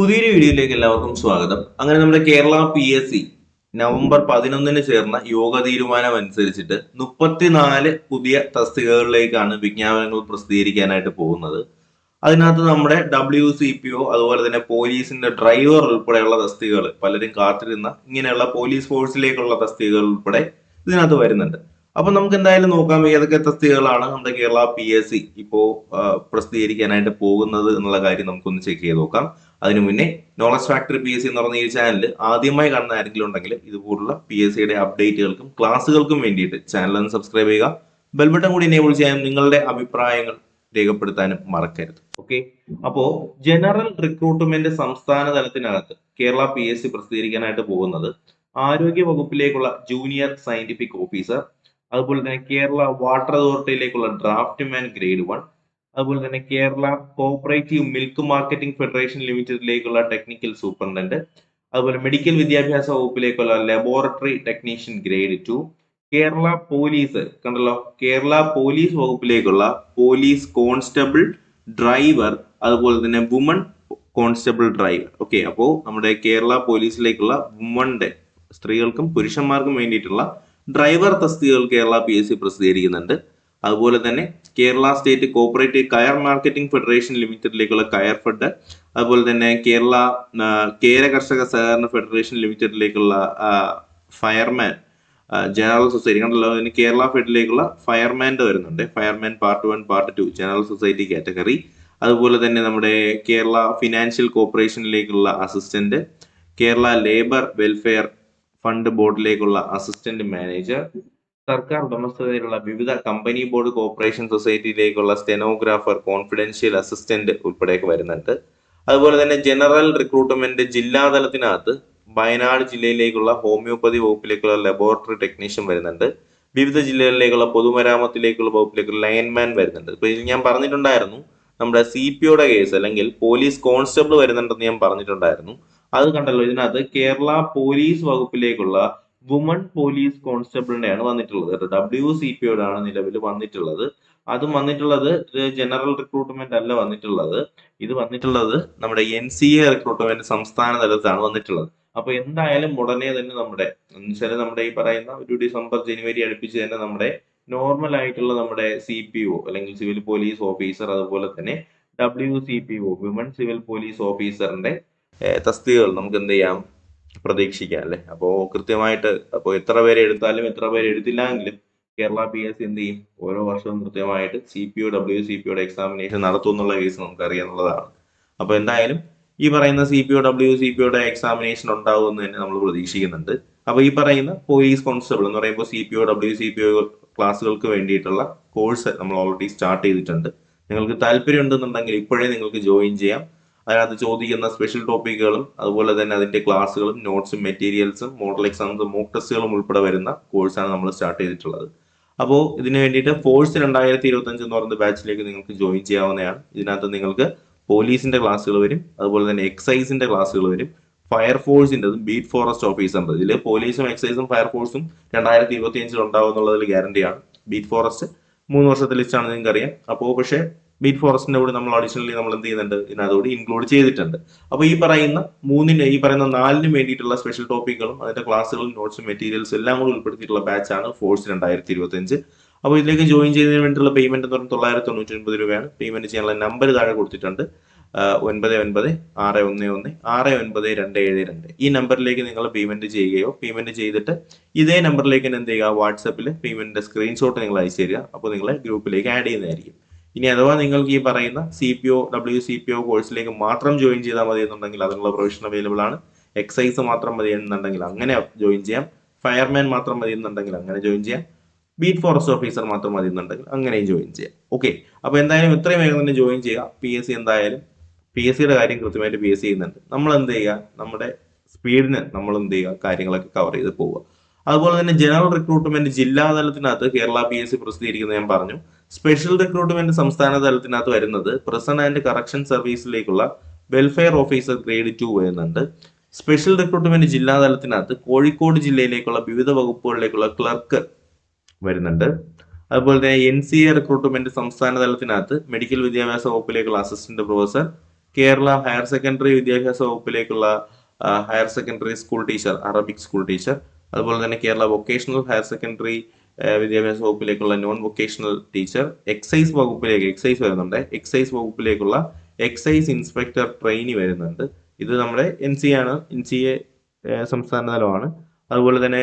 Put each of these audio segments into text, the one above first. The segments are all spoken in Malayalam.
പുതിയൊരു വീഡിയോയിലേക്ക് എല്ലാവർക്കും സ്വാഗതം. അങ്ങനെ നമ്മുടെ Kerala P S C November പതിനൊന്നിന് ചേർന്ന യോഗ തീരുമാനം അനുസരിച്ചിട്ട് മുപ്പത്തിനാല് പുതിയ തസ്തികകളിലേക്കാണ് വിജ്ഞാപനങ്ങൾ പ്രസിദ്ധീകരിക്കാനായിട്ട് പോകുന്നത്. അതിനകത്ത് നമ്മുടെ ഡബ്ല്യു സി പി ഒ അതുപോലെ തന്നെ പോലീസിന്റെ ഡ്രൈവർ ഉൾപ്പെടെയുള്ള തസ്തികകൾ പലരും കാത്തിരുന്ന ഇങ്ങനെയുള്ള പോലീസ് ഫോഴ്സിലേക്കുള്ള തസ്തികകൾ ഉൾപ്പെടെ ഇതിനകത്ത് വരുന്നുണ്ട്. അപ്പൊ നമുക്ക് എന്തായാലും നോക്കാം ഏതൊക്കെ തസ്തികകളാണ് നമ്മുടെ കേരള പി എസ് സി ഇപ്പോ പ്രസിദ്ധീകരിക്കാനായിട്ട് പോകുന്നത് എന്നുള്ള കാര്യം നമുക്കൊന്ന് ചെക്ക് ചെയ്ത് നോക്കാം. അതിനു മുന്നേ knowledge factory P S C എന്ന് പറഞ്ഞ ഈ ചാനൽ ആദ്യമായി കാണുന്ന ആരെങ്കിലും ഉണ്ടെങ്കിൽ ഇതുപോലുള്ള പി എസ് സിയുടെ അപ്ഡേറ്റുകൾക്കും ക്ലാസ്സുകൾക്കും വേണ്ടിയിട്ട് ചാനൽ ഒന്ന് സബ്സ്ക്രൈബ് ചെയ്യുക. ബെൽബട്ടൺ കൂടി എനേബിൾ ചെയ്യാനും നിങ്ങളുടെ അഭിപ്രായങ്ങൾ രേഖപ്പെടുത്താനും മറക്കരുത്. ഓക്കെ അപ്പോ ജനറൽ റിക്രൂട്ട്മെന്റ് സംസ്ഥാന തലത്തിനകത്ത് കേരള പി എസ് സി പ്രസിദ്ധീകരിക്കാനായിട്ട് പോകുന്നത് ആരോഗ്യ വകുപ്പിലേക്കുള്ള ജൂനിയർ സയന്റിഫിക് ഓഫീസർ അതുപോലെ തന്നെ കേരള വാട്ടർ അതോറിറ്റിയിലേക്കുള്ള ഡ്രാഫ്റ്റ് മാൻ ഗ്രേഡ് വൺ അതുപോലെ തന്നെ Kerala cooperative milk marketing federation ലിമിറ്റഡിലേക്കുള്ള ടെക്നിക്കൽ സൂപ്രണ്ടന്റ് അതുപോലെ മെഡിക്കൽ വിദ്യാഭ്യാസ വകുപ്പിലേക്കുള്ള laboratory technician grade two Kerala police കണ്ടല്ലോ? കേരള പോലീസ് വകുപ്പിലേക്കുള്ള പോലീസ് കോൺസ്റ്റബിൾ ഡ്രൈവർ അതുപോലെ തന്നെ വുമൺ കോൺസ്റ്റബിൾ ഡ്രൈവർ ഓക്കെ അപ്പോൾ നമ്മുടെ കേരള പോലീസിലേക്കുള്ള വുമണിന്റെ സ്ത്രീകൾക്കും പുരുഷന്മാർക്കും വേണ്ടിയിട്ടുള്ള ഡ്രൈവർ തസ്തികകൾ കേരള പി എസ് സി പ്രസിദ്ധീകരിക്കുന്നുണ്ട്. അതുപോലെ തന്നെ Kerala state cooperative coir marketing federation ലിമിറ്റഡിലേക്കുള്ള കയർ ഫെഡ് അതുപോലെ തന്നെ കേരള കേര കർഷക സഹകരണ ഫെഡറേഷൻ ലിമിറ്റഡിലേക്കുള്ള ഫയർമാൻ ജനറൽ സൊസൈറ്റി കണ്ടല്ലോ അതിന് കേരള ഫെഡിലേക്കുള്ള ഫയർമാന്റെ വരുന്നുണ്ട്. Fireman part one part two general society category. അതുപോലെ തന്നെ നമ്മുടെ Kerala financial കോർപ്പറേഷനിലേക്കുള്ള assistant Kerala labour welfare fund ബോർഡിലേക്കുള്ള assistant manager സർക്കാർ ഉടമസ്ഥതയിലുള്ള വിവിധ കമ്പനി ബോർഡ് കോർപ്പറേഷൻ സൊസൈറ്റിയിലേക്കുള്ള സ്റ്റെനോഗ്രാഫർ കോൺഫിഡൻഷ്യൽ അസിസ്റ്റന്റ് ഉൾപ്പെടെയൊക്കെ വരുന്നുണ്ട്. അതുപോലെ തന്നെ ജനറൽ റിക്രൂട്ട്മെന്റ് ജില്ലാതലത്തിനകത്ത് വയനാട് ജില്ലയിലേക്കുള്ള ഹോമിയോപ്പതി വകുപ്പിലേക്കുള്ള ലബോറട്ടറി ടെക്നീഷ്യൻ വരുന്നുണ്ട്. വിവിധ ജില്ലകളിലേക്കുള്ള പൊതുമരാമത്തിലേക്കുള്ള വകുപ്പിലേക്കുള്ള ലയൻമാൻ വരുന്നുണ്ട്. ഇപ്പൊ ഇതിൽ ഞാൻ പറഞ്ഞിട്ടുണ്ടായിരുന്നു നമ്മുടെ സി പി ഒയുടെ കേസ് അല്ലെങ്കിൽ പോലീസ് കോൺസ്റ്റബിൾ വരുന്നുണ്ടെന്ന് ഞാൻ പറഞ്ഞിട്ടുണ്ടായിരുന്നു. അത് കണ്ടല്ലോ ഇതിനകത്ത് കേരള പോലീസ് വകുപ്പിലേക്കുള്ള വുമൺ പോലീസ് കോൺസ്റ്റബിളിനെയാണ് വന്നിട്ടുള്ളത്. ഡബ്ല്യു സി പി ആണ് നിലവിൽ വന്നിട്ടുള്ളത്. അതും വന്നിട്ടുള്ളത് ജനറൽ റിക്രൂട്ട്മെന്റ് അല്ല വന്നിട്ടുള്ളത്. ഇത് വന്നിട്ടുള്ളത് നമ്മുടെ എൻ സി എ റിക്രൂട്ട്മെന്റ് സംസ്ഥാന തലത്താണ് വന്നിട്ടുള്ളത്. അപ്പൊ എന്തായാലും ഉടനെ തന്നെ നമ്മുടെ എന്നുവെച്ചാൽ നമ്മുടെ ഈ പറയുന്ന ഒരു ഡിസംബർ ജനുവരി അടുപ്പിച്ച് തന്നെ നമ്മുടെ നോർമൽ ആയിട്ടുള്ള നമ്മുടെ സി പി ഒ അല്ലെങ്കിൽ സിവിൽ പോലീസ് ഓഫീസർ അതുപോലെ തന്നെ W C P O women civil police ഓഫീസറിന്റെ തസ്തികകൾ നമുക്ക് എന്ത് ചെയ്യാം? പ്രതീക്ഷിക്കാം അല്ലെ അപ്പോ കൃത്യമായിട്ട് അപ്പോൾ എത്ര പേര് എടുത്താലും എത്ര പേര് എടുത്തില്ല എങ്കിലും കേരള പി എസ് എന്ത് ചെയ്യും? ഓരോ വർഷവും കൃത്യമായിട്ട് C P O W C P ഒയുടെ എക്സാമിനേഷൻ നടത്തും എന്നുള്ള കേസ് നമുക്ക് അറിയാന്നുള്ളതാണ് അപ്പൊ എന്തായാലും ഈ പറയുന്ന C P O W C P ഒയുടെ എക്സാമിനേഷൻ ഉണ്ടാവുമെന്ന് തന്നെ നമ്മൾ പ്രതീക്ഷിക്കുന്നുണ്ട്. അപ്പൊ ഈ പറയുന്ന പോലീസ് കോൺസ്റ്റബിൾ എന്ന് പറയുമ്പോൾ C P O W C P O ക്ലാസ്സുകൾക്ക് വേണ്ടിയിട്ടുള്ള കോഴ്സ് നമ്മൾ ഓൾറെഡി സ്റ്റാർട്ട് ചെയ്തിട്ടുണ്ട്. നിങ്ങൾക്ക് താല്പര്യം ഉണ്ടെന്നുണ്ടെങ്കിൽ ഇപ്പോഴേ നിങ്ങൾക്ക് ജോയിൻ ചെയ്യാം. അതിനകത്ത് ചോദിക്കുന്ന സ്പെഷ്യൽ ടോപ്പിക്കുകളും അതുപോലെ തന്നെ അതിന്റെ ക്ലാസ്സുകളും നോട്ട്സും മെറ്റീരിയൽസും മോഡൽ എക്സാംസും മോക്ക് ടെസ്റ്റുകളും ഉൾപ്പെടെ വരുന്ന കോഴ്സാണ് നമ്മൾ സ്റ്റാർട്ട് ചെയ്തിട്ടുള്ളത്. അപ്പോൾ ഇതിന് വേണ്ടിയിട്ട് ഫോഴ്സ് രണ്ടായിരത്തി ഇരുപത്തി അഞ്ച് എന്ന് പറയുന്ന ബാച്ചിലേക്ക് നിങ്ങൾക്ക് ജോയിൻ ചെയ്യാവുന്നതാണ്. ഇതിനകത്ത് നിങ്ങൾക്ക് പോലീസിന്റെ ക്ലാസ്സുകൾ വരും അതുപോലെ തന്നെ എക്സൈസിന്റെ ക്ലാസ്സുകൾ വരും ഫയർഫോഴ്സിന്റെതും ബീറ്റ് ഫോറസ്റ്റ് ഓഫീസറിന്റെ ഇതിൽ പോലീസും എക്സൈസും ഫയർഫോഴ്സും രണ്ടായിരത്തി ഇരുപത്തി അഞ്ചിൽ ഉണ്ടാവും എന്നുള്ളതിൽ ഗ്യാരണ്ടിയാണ് ബീറ്റ് ഫോറസ്റ്റ് മൂന്ന് വർഷത്തെ ലിസ്റ്റാണ് നിങ്ങൾക്ക് അറിയാം അപ്പോൾ പക്ഷേ ബീറ്റ് ഫോറസ്റ്റിന്റെ കൂടെ നമ്മൾ അഡീഷണലി നമ്മൾ എന്ത് ചെയ്യുന്നുണ്ട്? ഇതിനകത്തോട് ഇൻക്ലൂഡ് ചെയ്തിട്ടുണ്ട്. അപ്പോൾ ഈ പറയുന്ന മൂന്നിന് ഈ പറയുന്ന നാലിനും വേണ്ടിയിട്ടുള്ള സ്പെഷ്യൽ ടോപ്പിക്കുകളും അതിന്റെ ക്ലാസ്സുകളും നോട്ട്സും മെറ്റീരിയൽസും എല്ലാം കൂടി ഉൾപ്പെടുത്തിയിട്ടുള്ള ബാച്ചാണ് ഫോഴ്സ് രണ്ടായിരത്തി ഇരുപത്തി അഞ്ച് അപ്പോൾ ഇതിലേക്ക് ജോയിൻ ചെയ്യുന്നതിന് വേണ്ടിയിട്ടുള്ള പേയ്മെന്റ് എന്ന് പറഞ്ഞാൽ തൊള്ളായിരത്തി തൊണ്ണൂറ്റി ഒൻപത് രൂപയാണ്. പേയ്മെന്റ് ചെയ്യാനുള്ള നമ്പർ താഴെ കൊടുത്തിട്ടുണ്ട്. ഒൻപത് ഒൻപത് ആറ് ഒന്ന് ഒന്ന് ആറ് ഒൻപത് രണ്ട് ഏഴ് രണ്ട്. ഈ നമ്പറിലേക്ക് നിങ്ങൾ പേയ്മെന്റ് ചെയ്യുകയോ പേയ്മെന്റ് ചെയ്തിട്ട് ഇതേ നമ്പറിലേക്ക് തന്നെ എന്ത് ചെയ്യുക? വാട്സപ്പിൽ പേയ്മെന്റിന്റെ സ്ക്രീൻഷോട്ട് നിങ്ങൾ അയച്ചു തരിക. അപ്പോൾ നിങ്ങളെ ഗ്രൂപ്പിലേക്ക് ആഡ് ചെയ്യുന്നതായിരിക്കും. ഇനി അഥവാ നിങ്ങൾക്ക് ഈ പറയുന്ന C P O W C P O കോഴ്സിലേക്ക് മാത്രം ജോയിൻ ചെയ്താൽ മതി എന്നുണ്ടെങ്കിൽ അതിനുള്ള പ്രൊവിഷൻ അവൈലബിൾ ആണ്. എക്സൈസ് മാത്രം മതി എന്നുണ്ടെങ്കിൽ അങ്ങനെ ജോയിൻ ചെയ്യാം. ഫയർമാൻ മാത്രം മതി എന്നുണ്ടെങ്കിൽ അങ്ങനെ ജോയിൻ ചെയ്യാം. ബീറ്റ് ഫോറസ്റ്റ് ഓഫീസർ മാത്രം മതി എന്നുണ്ടെങ്കിൽ അങ്ങനെയും ജോയിൻ ചെയ്യാം. ഓക്കെ അപ്പൊ എന്തായാലും ഇത്രയും വേഗം തന്നെ ജോയിൻ ചെയ്യുക. പി എസ് സി എന്തായാലും പി എസ് സിയുടെ കാര്യം കൃത്യമായിട്ട് പി എസ് സി ചെയ്യുന്നുണ്ട്. നമ്മൾ എന്ത് ചെയ്യുക? നമ്മുടെ സ്പീഡിന് നമ്മൾ എന്ത് ചെയ്യുക? കാര്യങ്ങളൊക്കെ കവർ ചെയ്ത് പോവുക. അതുപോലെ തന്നെ ജനറൽ റിക്രൂട്ട്മെന്റ് ജില്ലാ തലത്തിനകത്ത് കേരള പി എസ് സി പ്രസിദ്ധീകരിക്കുന്നത് ഞാൻ പറഞ്ഞു. സ്പെഷ്യൽ റിക്രൂട്ട്മെന്റ് സംസ്ഥാന തലത്തിനകത്ത് വരുന്നത് പ്രസൺ ആൻഡ് കറക്ഷൻ സർവീസിലേക്കുള്ള വെൽഫെയർ ഓഫീസർ ഗ്രേഡ് ടു വരുന്നുണ്ട്. സ്പെഷ്യൽ റിക്രൂട്ട്മെന്റ് ജില്ലാ തലത്തിനകത്ത് കോഴിക്കോട് ജില്ലയിലേക്കുള്ള വിവിധ വകുപ്പുകളിലേക്കുള്ള ക്ലർക്ക് വരുന്നുണ്ട്. അതുപോലെ തന്നെ എൻ സി എ റിക്രൂട്ട്മെന്റ് സംസ്ഥാന തലത്തിനകത്ത് മെഡിക്കൽ വിദ്യാഭ്യാസ വകുപ്പിലേക്കുള്ള assistant professor Kerala higher secondary വിദ്യാഭ്യാസ വകുപ്പിലേക്കുള്ള higher secondary school teacher Arabic school teacher അതുപോലെ തന്നെ കേരള വൊക്കേഷണൽ ഹയർ സെക്കൻഡറി വിദ്യാഭ്യാസ വകുപ്പിലേക്കുള്ള നോൺ വൊക്കേഷണൽ ടീച്ചർ എക്സൈസ് വകുപ്പിലേക്ക് എക്സൈസ് വരുന്നുണ്ട്. എക്സൈസ് വകുപ്പിലേക്കുള്ള എക്സൈസ് ഇൻസ്പെക്ടർ ട്രെയിനി വരുന്നുണ്ട്. ഇത് നമ്മുടെ എൻ സി ആണ്. എൻ സി എ സംസ്ഥാന തലമാണ്. അതുപോലെ തന്നെ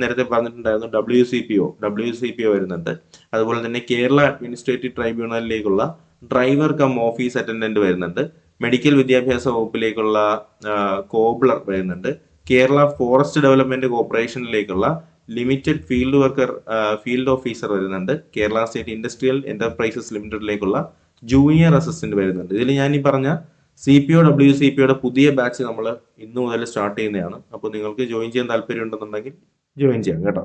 നേരത്തെ പറഞ്ഞിട്ടുണ്ടായിരുന്നു W C P O W C P O വരുന്നുണ്ട്. അതുപോലെ തന്നെ കേരള അഡ്മിനിസ്ട്രേറ്റീവ് ട്രൈബ്യൂണലിലേക്കുള്ള ഡ്രൈവർ കം ഓഫീസ് അറ്റൻഡന്റ് വരുന്നുണ്ട്. മെഡിക്കൽ വിദ്യാഭ്യാസ വകുപ്പിലേക്കുള്ള കോബ്ലർ വരുന്നുണ്ട്. Kerala forest development കോർപ്പറേഷനിലേക്കുള്ള limited field worker field officer വരുന്നുണ്ട്. കേരള സ്റ്റേറ്റ് ഇൻഡസ്ട്രിയൽ എന്റർപ്രൈസസ് ലിമിറ്റഡിലേക്കുള്ള ജൂനിയർ അസിസ്റ്റന്റ് വരുന്നുണ്ട്. ഇതിൽ ഞാൻ ഈ പറഞ്ഞ C P O W C P ഒയുടെ പുതിയ ബാച്ച് നമ്മൾ ഇന്നു മുതൽ സ്റ്റാർട്ട് ചെയ്യുന്നതാണ്. അപ്പോൾ നിങ്ങൾക്ക് ജോയിൻ ചെയ്യാൻ താല്പര്യം ഉണ്ടെന്നുണ്ടെങ്കിൽ ജോയിൻ ചെയ്യാം കേട്ടോ.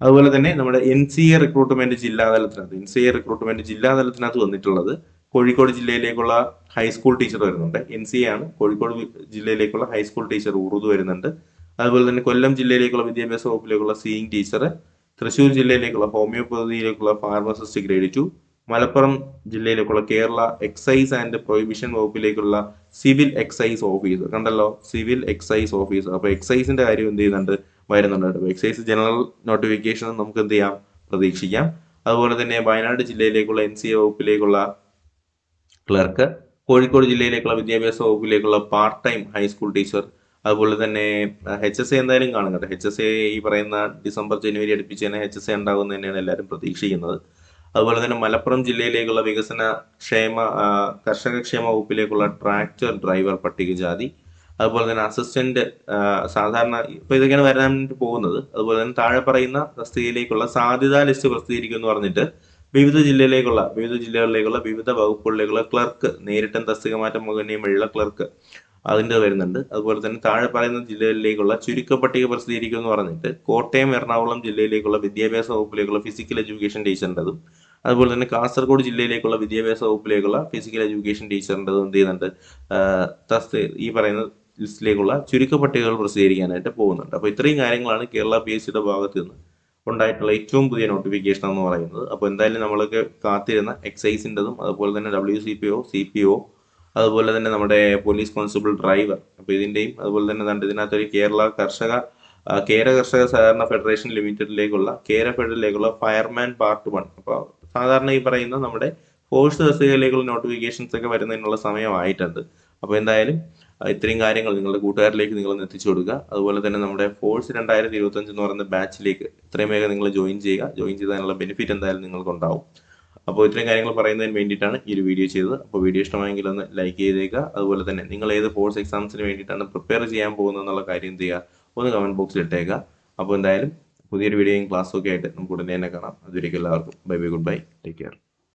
അതുപോലെ തന്നെ നമ്മുടെ എൻ സി എ റിക്രൂട്ട്മെന്റ് ജില്ലാതലത്തിനകത്ത് എൻ സി എ റിക്രൂട്ട്മെന്റ് ജില്ലാതലത്തിനകത്ത് വന്നിട്ടുള്ളത് കോഴിക്കോട് ജില്ലയിലേക്കുള്ള ഹൈസ്കൂൾ ടീച്ചർ വരുന്നുണ്ട്. എൻ സി ആണ്. കോഴിക്കോട് ജില്ലയിലേക്കുള്ള ഹൈസ്കൂൾ ടീച്ചർ ഉറുദു വരുന്നുണ്ട്. അതുപോലെ തന്നെ കൊല്ലം ജില്ലയിലേക്കുള്ള വിദ്യാഭ്യാസ വകുപ്പിലേക്കുള്ള സീയിങ് ടീച്ചർ തൃശ്ശൂർ ജില്ലയിലേക്കുള്ള ഹോമിയോപ്പതിയിലേക്കുള്ള ഫാർമസിസ്റ്റ് ഗ്രേഡ് ടു മലപ്പുറം ജില്ലയിലേക്കുള്ള കേരള എക്സൈസ് ആൻഡ് പ്രൊഹിബിഷൻ വകുപ്പിലേക്കുള്ള സിവിൽ എക്സൈസ് ഓഫീസർ കണ്ടല്ലോ? സിവിൽ എക്സൈസ് ഓഫീസർ അപ്പൊ എക്സൈസിന്റെ കാര്യം എന്ത് ചെയ്യുന്നുണ്ട്? വരുന്നുണ്ട്. എക്സൈസ് ജനറൽ നോട്ടിഫിക്കേഷൻ നമുക്ക് എന്ത് ചെയ്യാം? പ്രതീക്ഷിക്കാം. അതുപോലെ തന്നെ വയനാട് ജില്ലയിലേക്കുള്ള എൻ സി വകുപ്പിലേക്കുള്ള ക്ലർക്ക്. കോഴിക്കോട് ജില്ലയിലേക്കുള്ള വിദ്യാഭ്യാസ വകുപ്പിലേക്കുള്ള part time high school teacher അതുപോലെ തന്നെ എച്ച് എസ് എ എന്തായാലും കാണും കേട്ടോ എച്ച് എസ് എ ഈ പറയുന്ന ഡിസംബർ ജനുവരി അടുപ്പിച്ച് തന്നെ എച്ച് എസ് എ ഉണ്ടാകുമെന്ന് തന്നെയാണ് എല്ലാവരും പ്രതീക്ഷിക്കുന്നത്. അതുപോലെ തന്നെ മലപ്പുറം ജില്ലയിലേക്കുള്ള വികസന ക്ഷേമ കർഷക ക്ഷേമ വകുപ്പിലേക്കുള്ള ട്രാക്ടർ ഡ്രൈവർ പട്ടികജാതി അതുപോലെ തന്നെ അസിസ്റ്റന്റ് സാധാരണ ഇപ്പൊ ഇതൊക്കെയാണ് വരാൻ പോകുന്നത്. അതുപോലെ തന്നെ താഴെ പറയുന്ന തസ്തികയിലേക്കുള്ള സാധ്യതാ ലിസ്റ്റ് പ്രസിദ്ധീകരിക്കും എന്ന് പറഞ്ഞിട്ട് വിവിധ ജില്ലയിലേക്കുള്ള വിവിധ ജില്ലകളിലേക്കുള്ള വിവിധ വകുപ്പുകളിലേക്കുള്ള ക്ലർക്ക് നേരിട്ടും തസ്തിക മാറ്റം മുഖേനയും വഴിയുള്ള ക്ലർക്ക് അതിന്റെ വരുന്നുണ്ട്. അതുപോലെ തന്നെ താഴെ പറയുന്ന ജില്ലകളിലേക്കുള്ള ചുരുക്ക പട്ടിക പ്രസിദ്ധീകരിക്കും എന്ന് പറഞ്ഞിട്ട് കോട്ടയം എറണാകുളം ജില്ലയിലേക്കുള്ള വിദ്യാഭ്യാസ വകുപ്പിലേക്കുള്ള ഫിസിക്കൽ എഡ്യൂക്കേഷൻ ടീച്ചറിന്റെതും അതുപോലെ തന്നെ കാസർഗോഡ് ജില്ലയിലേക്കുള്ള വിദ്യാഭ്യാസ വകുപ്പിലേക്കുള്ള ഫിസിക്കൽ എഡ്യൂക്കേഷൻ ടീച്ചറിന്റെതും എന്ത് ചെയ്യുന്നുണ്ട്? തസ്തി ഈ പറയുന്ന ലിസ്റ്റിലേക്കുള്ള ചുരുക്ക പട്ടികകൾ പ്രസിദ്ധീകരിക്കാനായിട്ട് പോകുന്നുണ്ട്. അപ്പോൾ ഇത്രയും കാര്യങ്ങളാണ് കേരള പി എസ് സിയുടെ ഭാഗത്ത് നിന്ന് ഉണ്ടായിട്ടുള്ള ഏറ്റവും പുതിയ നോട്ടിഫിക്കേഷൻ എന്ന് പറയുന്നത്. അപ്പോൾ എന്തായാലും നമ്മൾക്ക് കാത്തിരുന്ന എക്സൈസിന്റെതും അതുപോലെ തന്നെ W C P O C P O അതുപോലെ തന്നെ നമ്മുടെ പോലീസ് കോൺസ്റ്റബിൾ ഡ്രൈവർ അപ്പോൾ ഇതിന്റെയും അതുപോലെ തന്നെ കണ്ട് ഇതിനകത്തൊരു കേരള കർഷക കേര കർഷക സഹകരണ ഫെഡറേഷൻ ലിമിറ്റഡിലേക്കുള്ള കേര ഫെഡറിലേക്കുള്ള ഫയർമാൻ പാർട്ട് വൺ അപ്പോൾ സാധാരണ ഈ പറയുന്ന നമ്മുടെ ഫോഴ്സ് തസ്തികയിലേക്കുള്ള നോട്ടിഫിക്കേഷൻസ് ഒക്കെ വരുന്നതിനുള്ള സമയമായിട്ടുണ്ട്. അപ്പോൾ എന്തായാലും ഇത്രയും കാര്യങ്ങൾ നിങ്ങളുടെ കൂട്ടുകാരിലേക്ക് നിങ്ങൾ എത്തിച്ചു കൊടുക്കുക. അതുപോലെ തന്നെ നമ്മുടെ ഫോഴ്സ് രണ്ടായിരത്തി ഇരുപത്തഞ്ച് എന്ന് പറയുന്ന ബാച്ചിലേക്ക് ഇത്രയും വേഗം നിങ്ങൾ ജോയിൻ ചെയ്യുക. ജോയിൻ ചെയ്തതിനുള്ള ബെനിഫിറ്റ് എന്തായാലും നിങ്ങൾക്ക് ഉണ്ടാവും അപ്പോൾ ഇത്രയും കാര്യങ്ങൾ പറയുന്നതിന് വേണ്ടിയിട്ടാണ് ഈ ഒരു വീഡിയോ ചെയ്തത്. അപ്പോൾ വീഡിയോ ഇഷ്ടമായെങ്കിൽ ഒന്ന് ലൈക്ക് ചെയ്തേക്കുക. അതുപോലെ തന്നെ നിങ്ങൾ ഏത് ഫോഴ്സ് എക്സാംസിന് വേണ്ടിയിട്ടാണ് പ്രിപ്പയർ ചെയ്യാൻ പോകുന്നത് എന്നുള്ള കാര്യം എന്ത് ചെയ്യുക? ഒന്ന് കമന്റ് ബോക്സിൽ ഇട്ടേക്കുക. അപ്പോൾ എന്തായാലും പുതിയൊരു വീഡിയോയും ക്ലാസ്സും ഒക്കെ ആയിട്ട് നമുക്ക് ഉടനെ തന്നെ കാണാം. അതുവരേക്കും എല്ലാവർക്കും. Bye bye goodbye. Take care.